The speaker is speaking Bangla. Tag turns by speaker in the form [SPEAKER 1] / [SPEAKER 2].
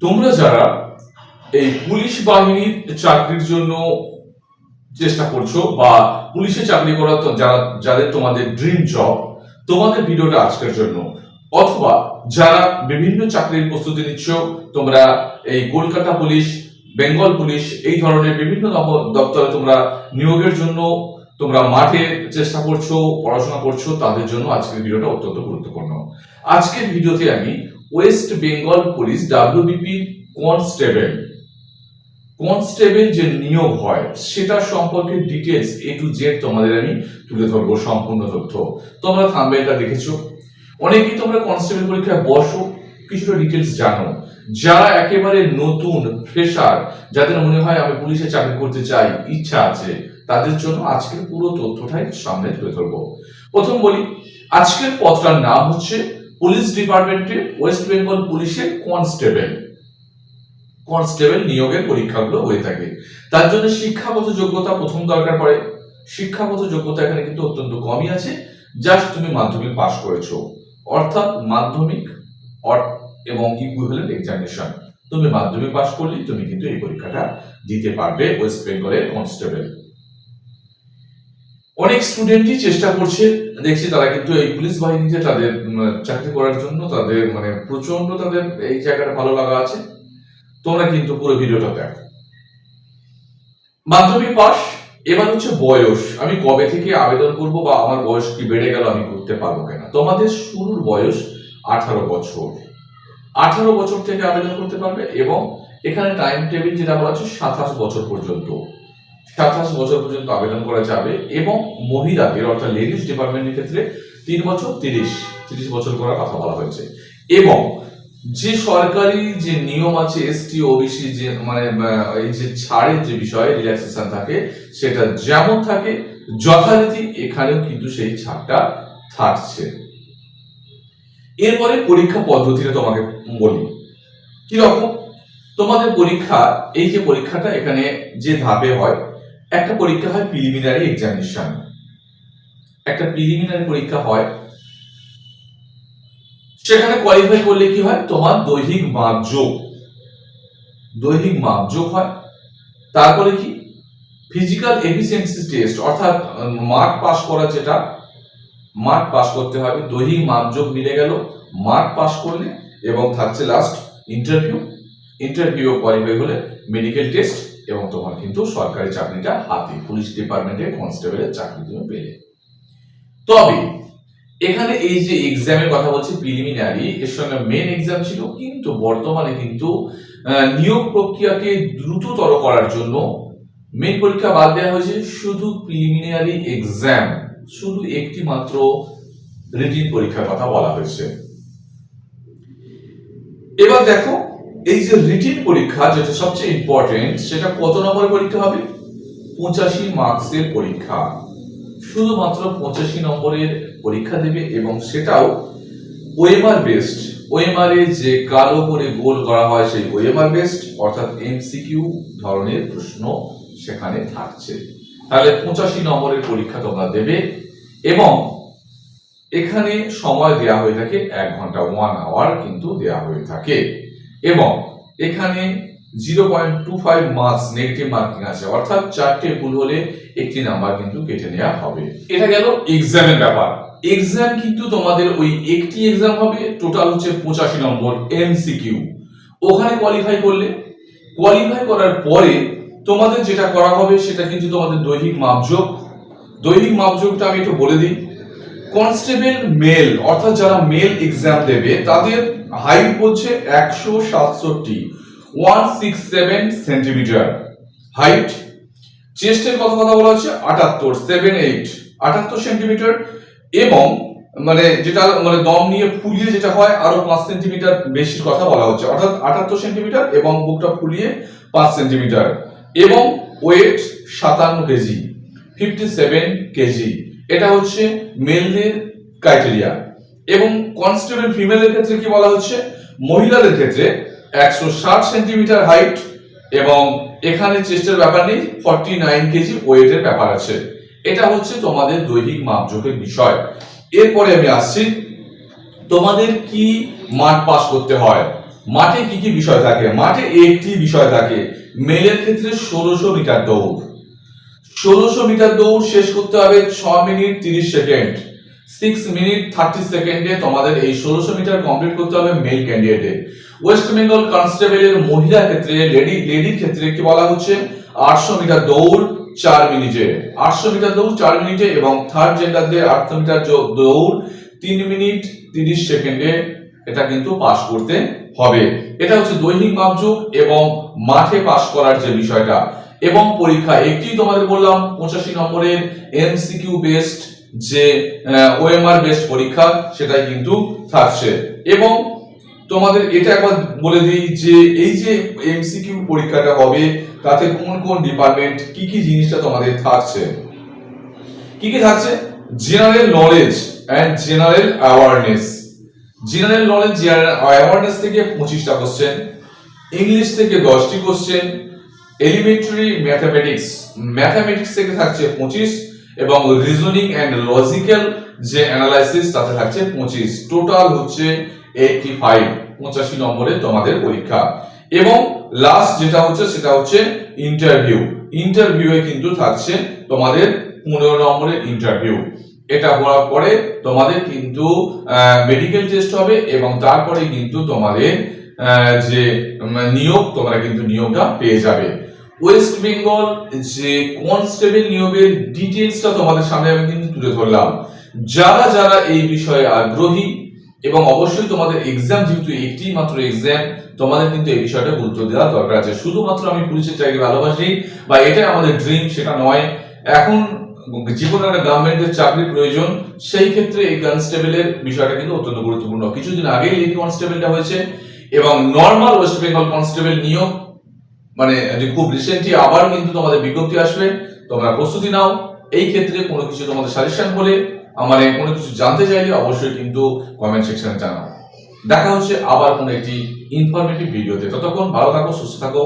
[SPEAKER 1] তোমরা যারা এই পুলিশ বাহিনীর চাকরির জন্য চেষ্টা করছ বা পুলিশে চাকরি করা তো যারা, যাদের তোমাদের ড্রিম জব তোমাদের ভিডিওটা আজকের জন্য। অথবা যারা বিভিন্ন চাকরির প্রস্তুতি নিচ্ছ, তোমরা এই কলকাতা পুলিশ, বেঙ্গল পুলিশ, এই ধরনের বিভিন্ন দপ- দপ্তরে তোমরা নিয়োগের জন্য তোমরা মাঠে চেষ্টা করছ, পড়াশোনা করছ, তাদের জন্য আজকের ভিডিওটা অত্যন্ত গুরুত্বপূর্ণ। আজকের ভিডিওতে আমি West Bengal police WBP constable constable যে নিয়োগ হয়, সেটা সম্পর্কে ডিটেলস এ টু জেড তোমাদের আমি তুলে ধরবো সম্পূর্ণ তথ্য। তোমরা থাম্বেলটা দেখেছ। অনেকেই তোমরা কনস্টেবল পরীক্ষায় বসো, কিছুটা ডিটেলস জানো। যারা একেবারে নতুন ফ্রেশার যাদের মনে হয় আমি পুলিশে চাকরি করতে চাই, ইচ্ছা আছে, তাদের জন্য আজকের পুরো তথ্যটাই সামনে তুলে ধরবো। প্রথম বলি, আজকের পদটার নাম হচ্ছে পুলিশ ডিপার্টমেন্টে ওয়েস্ট বেঙ্গল পুলিশের কনস্টেবল। কনস্টেবল নিয়োগের পরীক্ষাগুলো হয়ে থাকে। তার জন্য শিক্ষাগত যোগ্যতা প্রথম দরকার পড়ে। শিক্ষাগত যোগ্যতা এখানে কিন্তু অত্যন্ত কমই আছে। জাস্ট তুমি মাধ্যমিক পাশ করেছ। অর্থাৎ মাধ্যমিক এবং ইকুইভ্যালেন্ট এক্সামিনেশন তুমি মাধ্যমিক পাশ করলে তুমি কিন্তু এই পরীক্ষাটা দিতে পারবে ওয়েস্ট বেঙ্গলের কনস্টেবল। অনেক স্টুডেন্টই চেষ্টা করছে, দেখছি তারা কিন্তু এই পুলিশ বাহিনীতে তাদের চাকরি করার জন্য তাদের মানে প্রচণ্ড তাদের এই জায়গাটা ভালো লাগা আছে। তোমরা কিন্তু পুরো ভিডিওটা দেখো। মাধ্যমিক পাস এবার হচ্ছে বয়স। আমি কবে থেকে আবেদন করব বা আমার বয়স কি বেড়ে গেল আমি করতে পারব কেনা? তোমাদের শুরুর বয়স আঠারো বছর। আঠারো বছর থেকে আবেদন করতে পারবে এবং এখানে টাইম টেবিল যেটা বলা হচ্ছে সাতাশ বছর পর্যন্ত। সাতাশ বছর পর্যন্ত আবেদন করা যাবে এবং মহিলাদের, অর্থাৎ লেডিস ডিপার্টমেন্টের ক্ষেত্রে তিন বছর তিরিশ তিরিশ বছর করার কথা বলা হয়েছে। এবং যে সরকারি যে নিয়ম আছে এসটি ওবিসি যে মানে এই যে ছাড়ের যে বিষয়ে রিল্যাক্সেশন থাকে, সেটা যেমন থাকে, যথারীতি এখানেও কিন্তু সেই ছাড়টা থাকছে। এরপরে পরীক্ষা পদ্ধতিটা তোমাকে বলি। কীরকম? তোমাদের পরীক্ষা, এই যে পরীক্ষাটা এখানে যে ধাপে হয় একটা পরীক্ষা হয় প্রিলিমিনারি এক্সামিনেশন একটা প্রিলিমিনারি পরীক্ষা হয়, সেখানে কোয়ালিফাই করলে কি হয়? তোমার দৈহিক মাপযোগ। দৈহিক মাপযোগ হয়। তারপরে কি? ফিজিক্যাল এফিসিয়েন্সি টেস্ট অর্থাৎ মাঠ পাস করা যেটা, মাঠ পাস করতে হবে। দৈহিক মাপযোগ মিলে গেল, মাঠ পাস করলে এবং থাকছে লাস্ট ইন্টারভিউ ইন্টারভিউ কোয়ালিফাই হলে মেডিকেল টেস্ট এবং তোমার কিন্তু সরকারি চাকরিটা হাতে, পুলিশ ডিপার্টমেন্টে কনস্টেবলের চাকরি তুমি পেলে। তবে, এখানে এই যে এক্সামের কথা বলছি প্রিলিমিনারি এর সঙ্গে মেন এক্সাম ছিল, কিন্তু বর্তমানে কিন্তু নিয়োগ প্রক্রিয়াকে দ্রুততর করার জন্য মেন পরীক্ষা বাদ দেওয়া হয়েছে, শুধু প্রিলিমিনারি এক্সাম শুধু একটি মাত্র রিটিন পরীক্ষার কথা বলা হয়েছে। এবার দেখো এই যে রিটিন পরীক্ষা যেটা সবচেয়ে ইম্পর্টেন্ট সেটা কত নম্বরের পরীক্ষা হবে? পঁচাশি মার্কসের পরীক্ষা। শুধুমাত্র পঁচাশি নম্বরের পরীক্ষা দেবে এবং সেটাও ওএমআর বেস্ট ওএমআর এ যে কালো করে গোল করা হয় সেই ওএমআর বেস্ট অর্থাৎ এমসিকিউ ধরনের প্রশ্ন সেখানে থাকছে। তাহলে পঁচাশি নম্বরের পরীক্ষা তোমরা দেবে এবং এখানে সময় দেয়া হয়ে থাকে এক ঘণ্টা ওয়ান আওয়ার কিন্তু দেয়া হয়ে থাকে। এবং এখানে zero point two five marks negative marking আছে অর্থাৎ চারটে ভুল হলে একটি নাম্বার কিন্তু কেটে নেওয়া হবে। এটা গেল এক্সামের ব্যাপার। এক্সাম কিন্তু তোমাদের ওই একটি এক্সাম হবে টোটাল হচ্ছে পঁচাশি নম্বর এমসিকিউ ওখানে কোয়ালিফাই করলে। কোয়ালিফাই করার পরে তোমাদের যেটা করা হবে, সেটা কিন্তু তোমাদের দৈহিক মাপযোগ দৈহিক মাপযোগটা আমি একটু বলে দিই। কনস্টেবল মেল অর্থাৎ যারা মেল এক্সাম দেবে, তাদের হাইট বলছে একশো সাতষট্টি, one six seven centimetre. Height, চেস্টের কথা কথা বলা হচ্ছে আটাত্তর, সেভেন এইট, আটাত্তর সেন্টিমিটার এবং মানে যেটা মানে দম নিয়ে ফুলিয়ে যেটা হয় আরও পাঁচ সেন্টিমিটার বেশির কথা বলা হচ্ছে। অর্থাৎ আটাত্তর সেন্টিমিটার এবং বুকটা ফুলিয়ে পাঁচ সেন্টিমিটার এবং ওয়েট সাতান্ন কেজি, ফিফটি সেভেন কেজি। এটা হচ্ছে মেলদের ক্রাইটেরিয়া। এবং কনস্টেবল ফিমেলের ক্ষেত্রে কি বলা হচ্ছে? মহিলাদের ক্ষেত্রে একশো ষাট সেন্টিমিটার হাইট এবং এখানে চেস্টের ব্যাপার নেই ফর্টি নাইন কেজি ওয়েটের ব্যাপার আছে। এটা হচ্ছে তোমাদের দৈহিক মাপযোগের বিষয়। এরপরে আমি আসছি, তোমাদের কি মাঠ পাস করতে হয়? মাঠে কি কি বিষয় থাকে? মাঠে একটি বিষয় থাকে মেলের ক্ষেত্রে ষোলোশো মিটার দৌড়। ষোলোশো মিটার দৌড় শেষ করতে হবে ছ মিনিট তিরিশ সেকেন্ড। সিক্স মিনিট থার্টি সেকেন্ডে তোমাদের এই ষোলোশো মিটার কমপ্লিট করতে হবে মেল ক্যান্ডিডেটে ওয়েস্ট বেঙ্গল কনস্টেবলের মহিলা ক্ষেত্রে লেডি লেডির ক্ষেত্রে কি বলা হচ্ছে? আটশো মিটার দৌড়, চার মিনিটে আটশো মিটার দৌড়, চার মিনিটে এবং থার্ড জেন্ডারদের আটশো মিটার দৌড়, তিন মিনিট তিরিশ সেকেন্ডে এটা কিন্তু পাশ করতে হবে। এটা হচ্ছে দৈনিক মাপযোগ এবং মাঠে পাশ করার যে বিষয়টা। এবং পরীক্ষা, একটি তোমাদের বললাম, পঁচাশি নম্বরের এমসিকিউ বেসড যে ওএমআর বেসড পরীক্ষা সেটাই কিন্তু থাকছে। এবং তোমাদের এটা একবার বলে দিই যে, এই যে এমসিকিউ পরীক্ষাটা হবে, তাতে কোন কোন ডিপার্টমেন্ট কি কি জিনিসটা তোমাদের থাকছে? কি কি থাকছে? General knowledge and general awareness general knowledge general awareness থেকে পঁচিশটা কোশ্চেন ইংলিশ থেকে দশটি কোশ্চেন এলিমেন্টারি ম্যাথামেটিক্স ম্যাথামেটিক্স থেকে থাকছে পঁচিশ এবং রিজনিং অ্যান্ড লজিক্যাল যে অ্যানালাইসিস তাতে থাকছে পঁচিশ। টোটাল হচ্ছে এইটি ফাইভ পঁচাশি নম্বরে তোমাদের পরীক্ষা। এবং লাস্ট যেটা হচ্ছে সেটা হচ্ছে ইন্টারভিউ ইন্টারভিউয়ে কিন্তু থাকছে তোমাদের পনেরো নম্বরের ইন্টারভিউ এটা হওয়ার পরে তোমাদের কিন্তু মেডিকেল টেস্ট হবে এবং তারপরে কিন্তু তোমাদের যে নিয়োগ, তোমরা কিন্তু নিয়োগটা পেয়ে যাবে। ওয়েস্ট বেঙ্গল যে কনস্টেবল নিয়োগের ডিটেলসটা তোমাদের সামনে আমি কিন্তু তুলে ধরলাম। যারা যারা এই বিষয়ে আগ্রহী এবং অবশ্যই তোমাদের এক্সাম যেহেতু একটি মাত্র এক্সাম তোমাদের কিন্তু এই বিষয়টা গুরুত্ব দেওয়া দরকার আছে। শুধুমাত্র আমি পুলিশের চাকরি ভালোবাসি বা এটাই আমাদের ড্রিম সেটা নয়। এখন জীবনে একটা গভর্নমেন্টের চাকরির প্রয়োজন, সেই ক্ষেত্রে এই কনস্টেবলের বিষয়টা কিন্তু অত্যন্ত গুরুত্বপূর্ণ। কিছুদিন আগেই লেডি কনস্টেবলটা হয়েছে এবং নর্মাল ওয়েস্ট বেঙ্গল কনস্টেবল নিয়োগ মানে খুব রিসেন্টলি আবার কিন্তু তোমাদের বিজ্ঞপ্তি আসবে, তোমরা প্রস্তুতি নাও। এই ক্ষেত্রে কোনো কিছু তোমাদের সাজেশন হলে আমার কোনো কিছু জানতে চাইলে অবশ্যই কিন্তু কমেন্ট সেকশনে জানাও। দেখা হচ্ছে আবার কোনো একটি ইনফরমেটিভ ভিডিওতে ততক্ষণ ভালো থাকো, সুস্থ থাকো।